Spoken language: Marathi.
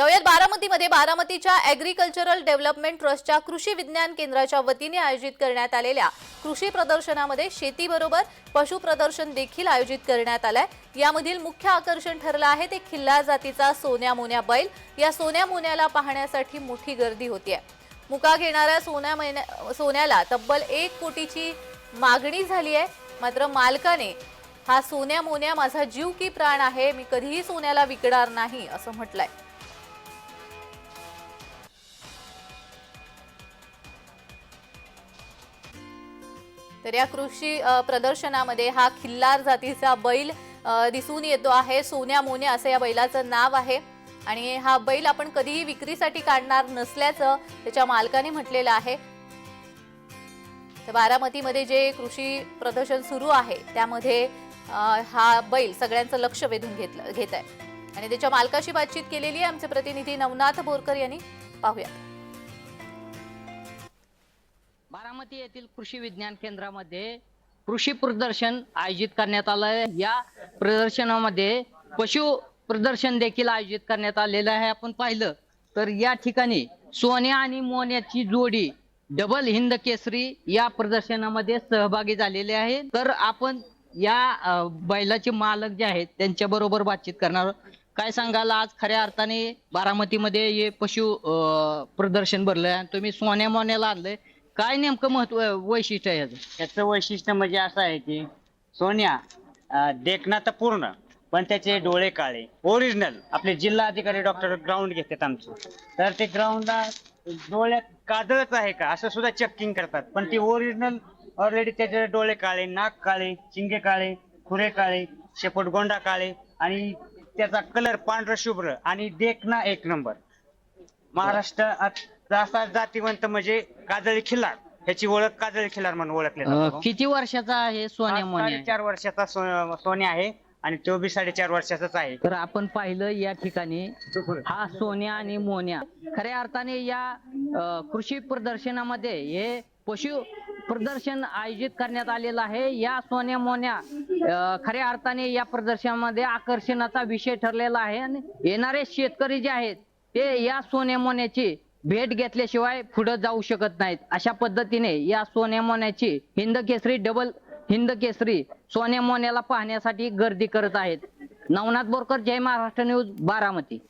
जाऊयात बारामतीमध्ये. बारामतीच्या ॲग्रिकल्चरल डेव्हलपमेंट ट्रस्टच्या कृषी विज्ञान केंद्राच्या वतीने आयोजित करण्यात आलेल्या कृषी प्रदर्शनामध्ये शेतीबरोबर पशु प्रदर्शन देखील आयोजित करण्यात आलंय. यामधील मुख्य आकर्षण ठरलं आहे ते खिल्लार जातीचा सोन्या मोन्या बैल. या सोन्या मोन्याला पाहण्यासाठी मोठी गर्दी होतीये. मुका घेणाऱ्या सोन्या महिन्या सोन्याला तब्बल एक कोटीची मागणी झाली आहे मात्र मालकाने हा सोन्या मोन्या माझा जीव की प्राण आहे. मी कधीही सोन्याला विकणार नाही असं म्हटलंय. तर या कृषी प्रदर्शनामध्ये हा खिल्लार जातीचा बैल दिसून येतो आहे. सोन्या मोन्या असं या बैलाचं नाव आहे. आणि हा बैल आपण कधीही विक्रीसाठी काढणार नसल्याचं त्याच्या मालकाने म्हटलेलं आहे. तर बारामतीमध्ये जे कृषी प्रदर्शन सुरू आहे त्यामध्ये हा बैल सगळ्यांचं लक्ष वेधून घेतलं घेत आहे. आणि त्याच्या मालकाशी बातचीत केलेली आहे आमचे प्रतिनिधी नवनाथ बोरकर यांनी. पाहूया बारामती येथील कृषी विज्ञान केंद्रामध्ये कृषी प्रदर्शन आयोजित करण्यात आलं आहे. या प्रदर्शनामध्ये पशु प्रदर्शन देखील आयोजित करण्यात आलेलं आहे. आपण पाहिलं तर या ठिकाणी सोन्या आणि मोन्याची जोडी डबल हिंद केसरी या प्रदर्शनामध्ये सहभागी झालेले आहे. तर आपण या बैलाचे मालक जे आहेत त्यांच्या बरोबर बातचीत करणार काय सांगाल? आज खऱ्या अर्थाने बारामतीमध्ये हे पशु प्रदर्शन भरलंय आणि तुम्ही सोन्या मोन्याला आणलंय. काय नेमकं महत्त्व वैशिष्ट्य आहे याचं? त्याचं वैशिष्ट्य म्हणजे असं आहे की सोन्या अं, तर पूर्ण पण त्याचे डोळे काळे. ओरिजिनल आपले जिल्हा अधिकारी डॉक्टर ग्राउंड घेतात आमचं. तर ते ग्राउंडला डोळ्यात काजळच आहे का? असं सुद्धा चेकिंग करतात. पण ती ओरिजिनल ऑलरेडी त्याचे डोळे काळे नाक काळे चिंगे काळे खुरे काळे शेपट गोंडा काळे आणि त्याचा कलर पांढरा शुभ्र. आणि देखना एक नंबर महाराष्ट्रात असा जातीवंत म्हणजे काजळी खिल्लार. ह्याची ओळख काजळी खिल्लार म्हणून ओळखले अ, किती वर्षाचा आहे सोन्या मोन्या? साडेचार वर्षाचा सो- सोन्या आहे आणि तो बी साडेचार वर्षाचाच आहे. तर आपण पाहिलं या ठिकाणी हा सोन्या आणि मोन्या. खऱ्या अर्थाने या अ, कृषी प्रदर्शनामध्ये हे पशु प्रदर्शन आयोजित करण्यात आलेलं आहे. या सोन्या मोन्या अ, खऱ्या अर्थाने या प्रदर्शनामध्ये आकर्षणाचा विषय ठरलेला आहे आणि येणारे शेतकरी जे आहेत ते या सोन्या मोन्याची भेट घेतल्याशिवाय पुढे जाऊ शकत नाहीत. अशा पद्धतीने या सोन्या मोन्याची हिंद केसरी डबल हिंद केसरी सोन्या मोन्याला पाहण्यासाठी गर्दी करत आहेत. नवनाथ बोरकर जय महाराष्ट्र न्यूज बारामती.